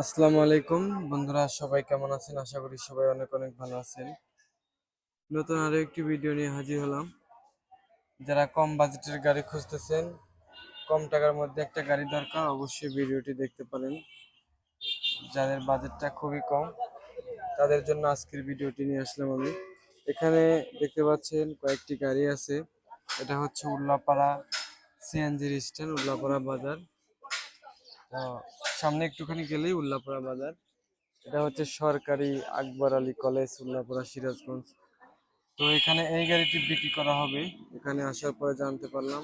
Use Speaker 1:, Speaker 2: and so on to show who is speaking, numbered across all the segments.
Speaker 1: আসসালামু আলাইকুম। বন্ধুরা, সবাই কেমন আছেন? আশা করি সবাই অনেক অনেক ভালো আছেন। নতুন আরও একটি ভিডিও নিয়ে হাজির হলাম। যারা কম বাজেটের গাড়ি খুঁজতেছেন, কম টাকার মধ্যে একটা গাড়ি দরকার, অবশ্যই ভিডিওটি দেখতে পারেন। যাদের বাজেটটা খুবই কম, তাদের জন্য আজকের ভিডিওটি নিয়ে আসলাম আমি। এখানে দেখতে পাচ্ছেন কয়েকটি গাড়ি আছে। এটা হচ্ছে উল্লাপাড়া সিএনজির স্ট্যান্ড উল্লাপাড়া বাজার। সামনে একটুখানি গেলেই উল্লাপাড়া বাজার। এটা হচ্ছে সরকারি আকবর আলী কলেজ, উল্লাপাড়া সিরাজগঞ্জ। তো এখানে এই গাড়িটি বিক্রি করা হবে। এখানে আসার পরে জানতে পারলাম,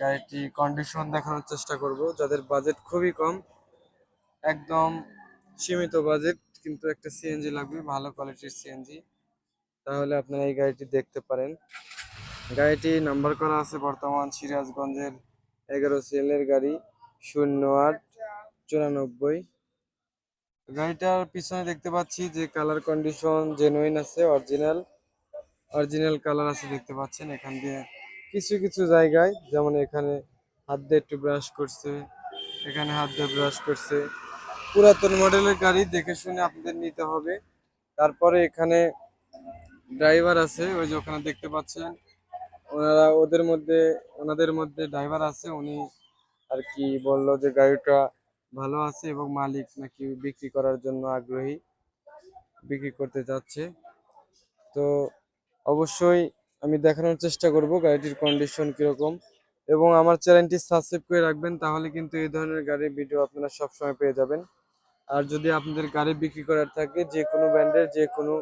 Speaker 1: গাড়িটি কন্ডিশন দেখানোর চেষ্টা করব। যাদের বাজেট খুবই কম, একদম সীমিত বাজেট কিন্তু একটা সিএনজি লাগবে, ভালো কোয়ালিটির সিএনজি তাহলে আপনারা এই গাড়িটি দেখতে পারেন। গাড়িটি নাম্বার করা আছে বর্তমান সিরাজগঞ্জের এগারো সিএলের গাড়ি, শূন্য আট চুরানব্বই। গাড়িটার পিছনে দেখতে পাচ্ছি যে কালার কন্ডিশন জেনুইন আছে অরিজিনাল অরিজিনাল কালার আছে দেখতে পাচ্ছেন এখান দিয়ে। কিছু কিছু জায়গায়, যেমন এখানে হাত দিয়ে একটু ব্রাশ করছে, এখানে হাত দিয়ে ব্রাশ করছে। পুরাতন মডেলের গাড়ি দেখে শুনে আপনাদের নিতে হবে। তারপরে এখানে ড্রাইভার আছে, ওই যে ওখানে দেখতে পাচ্ছেন। ওনারা ওদের মধ্যে, ওনাদের মধ্যে ড্রাইভার আছে, উনি আর কি বলল যে গাড়িটা ভালো আছে এবং মালিক নাকি বিক্রি করার জন্য আগ্রহী, বিক্রি করতে যাচ্ছে তো অবশ্যই আমি দেখানোর চেষ্টা করব গাড়িটির কন্ডিশন কীরকম এবং আমার চ্যানেলটি সাবস্ক্রাইব করে রাখবেন, তাহলে কিন্তু এই ধরনের গাড়ির ভিডিও আপনারা সবসময় পেয়ে যাবেন। আর যদি আপনাদের গাড়ি বিক্রি করার থাকে, যে কোনো ব্র্যান্ডের যে কোনো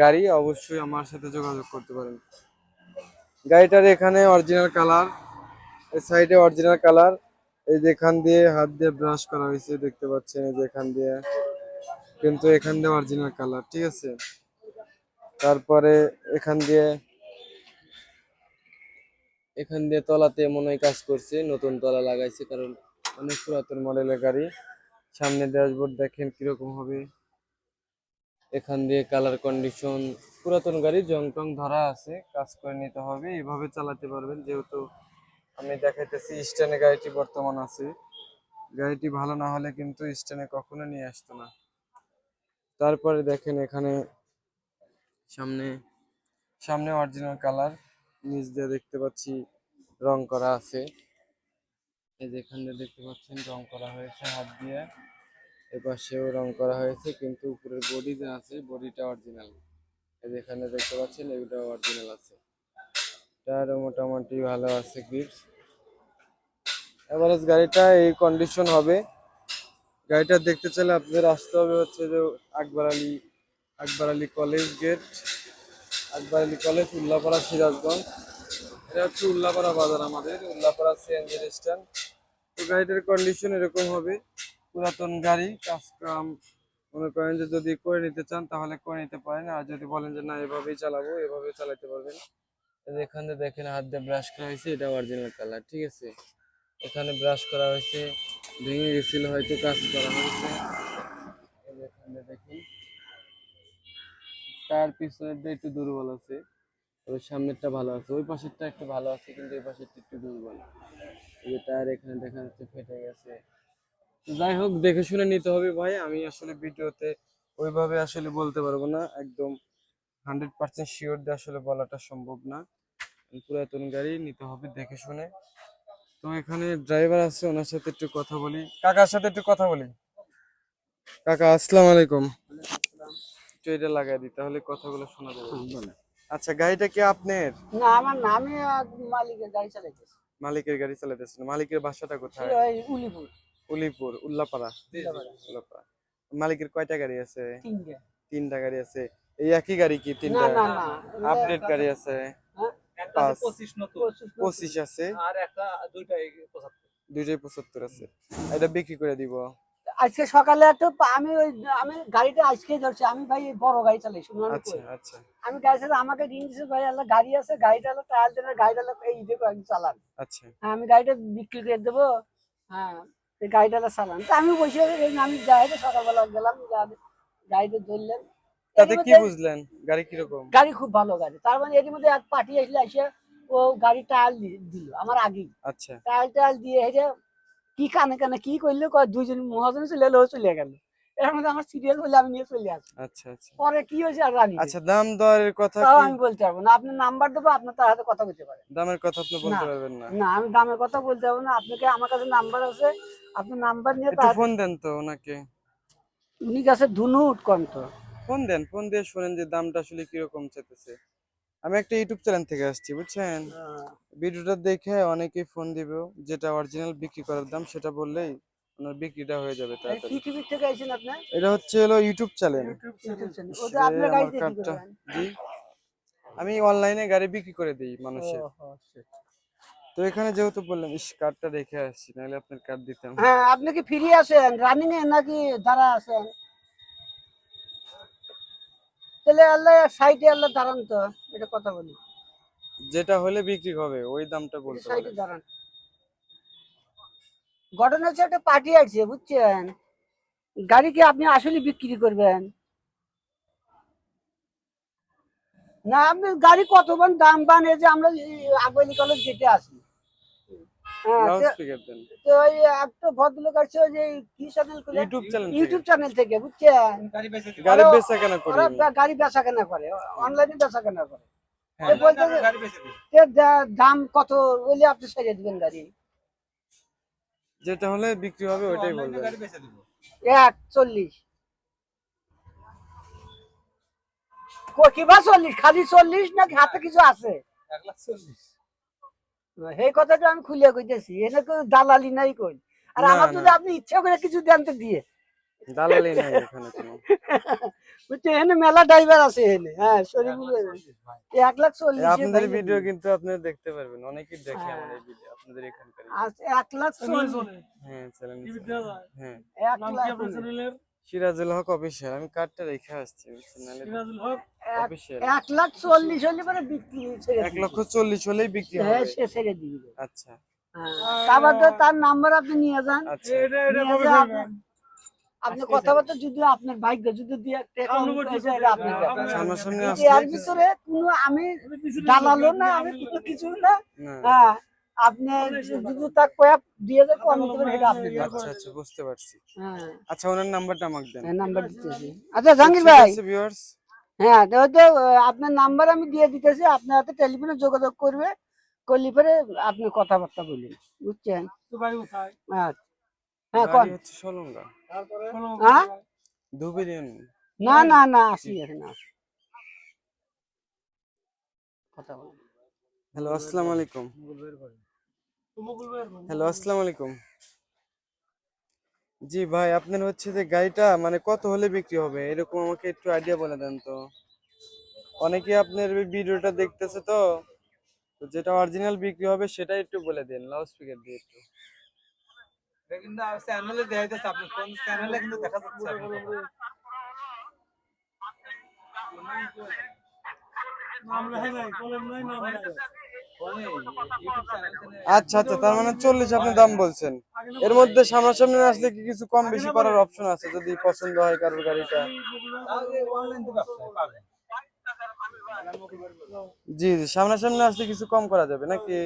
Speaker 1: গাড়ি, অবশ্যই আমার সাথে যোগাযোগ করতে পারেন। গাড়িটার এখানে অরিজিনাল কালার সাইডে অরিজিনাল কালার এই যে এখান দিয়ে হাত দিয়ে ব্রাশ করা হয়েছে, দেখতে পাচ্ছেন এই যে এখান দিয়ে। কিন্তু এখান দিয়ে অরিজিনাল কালার ঠিক আছে? তারপরে এখান দিয়ে এখান দিয়ে তলাতে মনে হয় কাজ করছে, নতুন তলা লাগাইছে, কারণ অনেক পুরাতন মডেলের গাড়ি। সামনে ড্যাশবোর্ড দেখেন কীরকম হবে। এখান দিয়ে কালার কন্ডিশন পুরাতন গাড়ি জং টং ধরা আছে, কাজ করে নিতে হবে, এভাবে চালাতে পারবেন, যেহেতু আমি দেখাইতেছি স্ট্যান্ডে গাড়িটি বর্তমান আছে। গাড়িটি ভালো না হলে কিন্তু স্ট্যান্ডে কখনো নিয়ে আসতো না। তারপরে দেখেন এখানে সামনে সামনে অরিজিনাল কালার নিচ দিয়ে দেখতে পাচ্ছি রং করা আছে। এই যে এখানে দেখতে পাচ্ছেন রং করা হয়েছে হাত দিয়ে। এপাশেও রং করা হয়েছে, কিন্তু উপরের বডি যে আছে বডিটা অরিজিনাল এই যে এখানে দেখতে পাচ্ছেন, এগুলো অরিজিনাল আছে। টায়ারও মোটামুটি ভালো আছে গ্রিপস এভারেজ গাড়িটা এই কন্ডিশন হবে। গাড়িটা দেখতে চাইলে আপনাদের আসতে হবে হচ্ছে যে Akbar Ali Akbar Ali college gate Akbar Ali college Ullapara, Sirajganj. এটা হচ্ছে উল্লাপাড়া বাজার আমাদের, উল্লাপাড়া সিএনজি স্ট্যান্ড তো গাড়িটার কন্ডিশন এরকম হবে। পুরাতন গাড়ি কাজ কাম মনে করেন যে যদি করে নিতে চান তাহলে করে নিতে পারেন। আর যদি বলেন যে না, এভাবেই চালাবো এভাবে চালাতে পারবেন। এখানে দেখেন হাত দিয়ে ব্রাশ করা হয়েছে, এটা অরিজিনাল কালার ঠিক আছে? এখানে ব্রাশ করা হয়েছে, ভেঙে গেছিল হয়তো কাজ করা হয়েছে। এখানে দেখি তার পিছনেরটা একটু দুর্বল আছে ওই সামনেরটা ভালো আছে। ওই পাশেরটা একটু ভালো আছে, কিন্তু এই পাশেরটা একটু দুর্বল। এই টায়ার এখানে দেখা যাচ্ছে ফেটে গেছে। যাই হোক, দেখে শুনে নিতে হবে ভাই। আমি আসলে ভিডিওতে ওইভাবে আসলে বলতে পারব না, একদম হান্ড্রেড পার্সেন্ট শিওর দিয়ে আসলে বলাটা সম্ভব না। পুরাতন গাড়ি নিতে হবে দেখে শুনে। তো এখানে ড্রাইভার আছে ওনার সাথে একটু কথা বলি। কাকার সাথে একটু কথা বলি। কাকা আসসালামু আলাইকুম। একটু এটা লাগাই দিই তাহলে কথাগুলো শোনা যাবে। আচ্ছা গাড়িটা কি আপনার?
Speaker 2: না আমার নামে মালিকের গাড়ি চালাইতেছে।
Speaker 1: মালিকের গাড়ি চালাতেছেন মালিকের বাসাটা কোথায়?
Speaker 2: উলিপুর।
Speaker 1: উলিপুর উল্লাপাড়া। উল্লাপাড়া। মালিকের কয়টা গাড়ি আছে?
Speaker 2: তিনটে।
Speaker 1: তিনটা গাড়ি আছে। এই একই গাড়ি কি
Speaker 2: না
Speaker 1: তিনটা?
Speaker 2: না না
Speaker 1: আপডেট গাড়ি আছে।
Speaker 2: হ্যাঁ?
Speaker 3: পঁচিশ নতুন।
Speaker 2: পঁচিশ
Speaker 1: আছে।
Speaker 3: আর একটা দুইটাই পঁচাত্তর।
Speaker 1: দুইটাই পঁচাত্তর আছে। এটা বিক্রি করে দিব।
Speaker 2: আজকে সকালে একটা আমি ওই আমি গাড়িটা আজকে ধরছি। আমি ভাই বড় গাড়ি চালাই শুনুন আমি
Speaker 1: আচ্ছা আচ্ছা।
Speaker 2: আমি গাড়ি চালাই আমাকে রিং দিছে ভাই আল্লাহ গাড়ি আছে গাড়িটা হলো টায়ার দেন গাড়িটা হলো এই দেখো একদম চালান।
Speaker 1: আচ্ছা।
Speaker 2: হ্যাঁ, আমি গাড়িটা বিক্রি করে দেবো। হ্যাঁ গাড়িটা হলো চালান। তো আমি বসে আমি যাই সকালবেলা গেলাম যা- গাড়িটা ধরলেন।
Speaker 1: তাতে কি বুঝলেন? গাড়ি কীরকম?
Speaker 2: গাড়ি খুব ভালো গাড়ি। তার মানে এর মধ্যে এক পার্টি আসলে এসে ও গাড়ি টায়াল দিল আমার আগেই।
Speaker 1: আচ্ছা।
Speaker 2: টায়াল টায়াল দিয়ে হেঁটে কি কানে কানে কি করলে কয় দুইজন মহাজন চলে এলো চলে গেল। এর মধ্যে আমার সিরিয়াল বলে আমি নিয়ে চলে আসি
Speaker 1: আচ্ছা আচ্ছা।
Speaker 2: পরে কি হয়েছে আর জানি
Speaker 1: আচ্ছা দাম দরের কথা
Speaker 2: তাও আমি বলতে পারব না। আপনার নাম্বার দেবো আপনার তার হাতে কথা বলতে পারেন।
Speaker 1: দামের কথা আপনি বলতে। পারবেন না।
Speaker 2: না আমি দামের কথা বলতে পারব না। আপনাকে আমার কাছে নাম্বার আছে। আপনার নাম্বার নিয়ে তার
Speaker 1: ফোন দেন তো ওনাকে।
Speaker 2: উনি কাছে ধুনু উৎকণ্ঠ।
Speaker 1: ফোন দেন ফোন দিয়ে শুনেন যে দামটা আসলে কীরকম চাইতেছে। আমি একটা ইউটিউব চ্যানেল থেকে আসছি বুঝছেন? ভিডিওটা দেখে অনেকেই ফোন দিবে যেটা অরিজিনাল বিক্রি করার দাম সেটা বললেই ওনার বিক্রিটা হয়ে যাবে তাড়াতাড়ি।
Speaker 2: পৃথিবীর থেকে আইছেন আপনি?
Speaker 1: এটা হচ্ছে হলো ইউটিউব চ্যানেল।
Speaker 2: YouTube channel. ওটা আপনার
Speaker 1: আমার
Speaker 2: গাড়িতে কি
Speaker 1: কার্ডটা।
Speaker 2: করবেন
Speaker 1: জি। আমি অনলাইনে গাড়ি বিক্রি করে দিই মানুষের। তো এখানে যেহেতু বললাম ইস কার্ডটা রেখে আসছি নাহলে আপনার কার্ড দিতাম।
Speaker 2: হ্যাঁ আপনি কি ফ্রি আছেন? রানিং এ নাকি দাঁড়া আছেন? তাহলে আল্লাহ সাইডে আল্লাহ দাঁড়ান তো এটা কথা বলি।
Speaker 1: যেটা হলে বিক্রি হবে ওই দামটা বলতে
Speaker 2: সাইডে দাঁড়ান। ঘটনা হচ্ছে একটা পার্টি আছে বুঝছেন? গাড়ি কি আপনি আসলে বিক্রি করবেন? না আপনি গাড়ি কত বান দাম বান এই যে আমরা আগলি কলেজ যেতে আসি। তো- তো ওই একটা ভদ্রলোক আছে ওই যে কি channel
Speaker 1: YouTube channel
Speaker 2: YouTube channel থেকে বুঝছেন
Speaker 3: গাড়ি বেচে দিবো।
Speaker 1: গাড়ি
Speaker 2: আরো-
Speaker 1: বেচা কেন করি
Speaker 2: ওরা
Speaker 1: আমি?
Speaker 2: বা- গাড়ি বেচা কেনা করে অনলাইনে বেচা কেনা করে
Speaker 1: হ্যাঁ।
Speaker 2: দাম কত বলে আপনি ছেড়ে দিবেন গাড়ি
Speaker 1: যেটা হলে বিক্রি হবে ওইটাই বলবেন।
Speaker 2: এক চল্লিশ কো- কিবা চল্লিশ খালি চল্লিশ নাকি হাতে কিছু আছে
Speaker 3: এক লাখ চল্লিশ।
Speaker 2: সেই কথাটা আমি খুলিয়া কইতেছি এনে কেউ দালালি নাই কই। আর আমার। যদি আপনি ইচ্ছা করে কিছু দেন তো দিয়ে।
Speaker 1: দালালি নাই এখানে কোনো।
Speaker 2: বুঝছেন এখানে মেলা ড্রাইভার আছে এখানে হ্যাঁ শরীফুল
Speaker 3: এক লাখ চল্লিশ
Speaker 1: আপনাদের ভিডিও কিন্তু আপনারা দেখতে পারবেন অনেকেই দেখে
Speaker 2: হ্যাঁ।
Speaker 1: এই ভিডিও আপনাদের এখানকার
Speaker 2: এক লাখ চল্লিশ।
Speaker 1: হ্যাঁ চ্যানেল হ্যাঁ।
Speaker 2: এক লাখ
Speaker 1: সিরাজুল হক অফিসিয়াল আমি কার্ডটা রেখে আসছি বুঝছেন? নাহলে
Speaker 2: এক- লাখ চল্লিশ হলে পরে বিক্রি
Speaker 1: এক লক্ষ চল্লিশ হলেই বিক্রি
Speaker 2: হ্যাঁ সে ছেড়ে দিবে।
Speaker 1: আচ্ছা।
Speaker 2: হ্যাঁ। তারপর তার নাম্বার আপনি নিয়ে যান।
Speaker 1: আচ্ছা।
Speaker 2: আপনি- কথাবার্তা যদি আপনার ভাগ্য যদি এর ভিতরে কোনো আমি দালালো না আমি কোনো কিছু না।
Speaker 1: না।
Speaker 2: হ্যাঁ আপনি যদি তা কয়া দিয়ে দেবো আমি এটা আপনার
Speaker 1: আচ্ছা আচ্ছা বুঝতে পারছি।
Speaker 2: হ্যাঁ।
Speaker 1: আচ্ছা ওনার নাম্বারটা আমাকে দেন।
Speaker 2: এই নাম্বার দিতেছি। আচ্ছা জাহাঙ্গীর ভাই।
Speaker 1: ভিউয়ার্স
Speaker 2: হ্যাঁ তো ওই তো, আহ, আপনার নাম্বার আমি দিয়ে দিতেছি আপনার হাতে টেলিফোনে যোগাযোগ করবে করলে পরে আপনি কথাবার্তা বলুন বুঝছেন? আচ্ছা। হ্যাঁ কন? হ্যাঁ না না না আসি এখানে আসি। কথা বলুন।
Speaker 1: হ্যালো আসসালামু আলাইকুম। হ্যালো আসসালামু আলাইকুম জি ভাই আপনার হচ্ছে যে গাড়িটা মানে কত হলে বিক্রি হবে? এরকম আমাকে একটু আইডিয়া বলে দেন তো। অনেকে আপনার ভিডিওটা দেখতেছে তো তো যেটা অরিজিনাল বিক্রি হবে সেটা একটু বলে দিন লাউড স্পিকার দিয়ে একটু।
Speaker 3: এটা কিন্তু চ্যানেলে দেয়া যাচ্ছে আপনি কোন চ্যানেলে কিন্তু দেখা যাচ্ছে থেকে-
Speaker 1: আচ্ছা আচ্ছা তার মানে চল্লিশ আপনি দাম বলছেন। এর মধ্যে সামনাসামনি আসলে কি কিছু কম বেশি করার অপশন আছে যদি পছন্দ হয় কারোর গাড়িটা। জি জি, সামনাসামনি আসলে কিছু কম করা যাবে নাকি?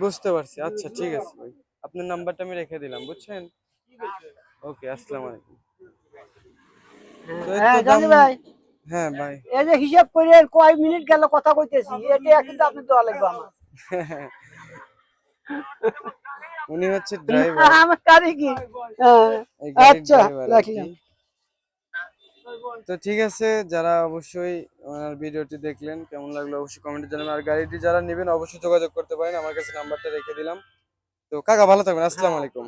Speaker 1: বুঝতে পারছি। আচ্ছা ঠিক আছে ভাই। আপনার নাম্বারটা আমি রেখে দিলাম, বুঝছেন? ওকে, আসসালামু আলাইকুম তো এই তো
Speaker 2: হ্যাঁ জানি
Speaker 1: দাম-
Speaker 2: ভাই।
Speaker 1: হ্যাঁ ভাই।
Speaker 2: এই যে হিসাব করে কয় মিনিট গেল কথা কইতেছি এটা কিন্তু আপনি দেওয়া লাগবে আমার।
Speaker 1: উনি হচ্ছে ড্রাইভার
Speaker 2: আমার গাড়ি কি? হ্যাঁ
Speaker 1: এই গাড়ির
Speaker 2: আচ্ছা, রাখলাম।
Speaker 1: তো ঠিক আছে যারা অবশ্যই ওনার ভিডিওটি দেখলেন কেমন লাগল অবশ্যই কমেন্টে জানাবেন। আর গাড়িটি যারা নেবেন অবশ্যই যোগাযোগ করতে পারেন। আমার কাছে নাম্বারটা রেখে দিলাম। তো কাকা ভালো থাকবেন। আসসালামু আলাইকুম।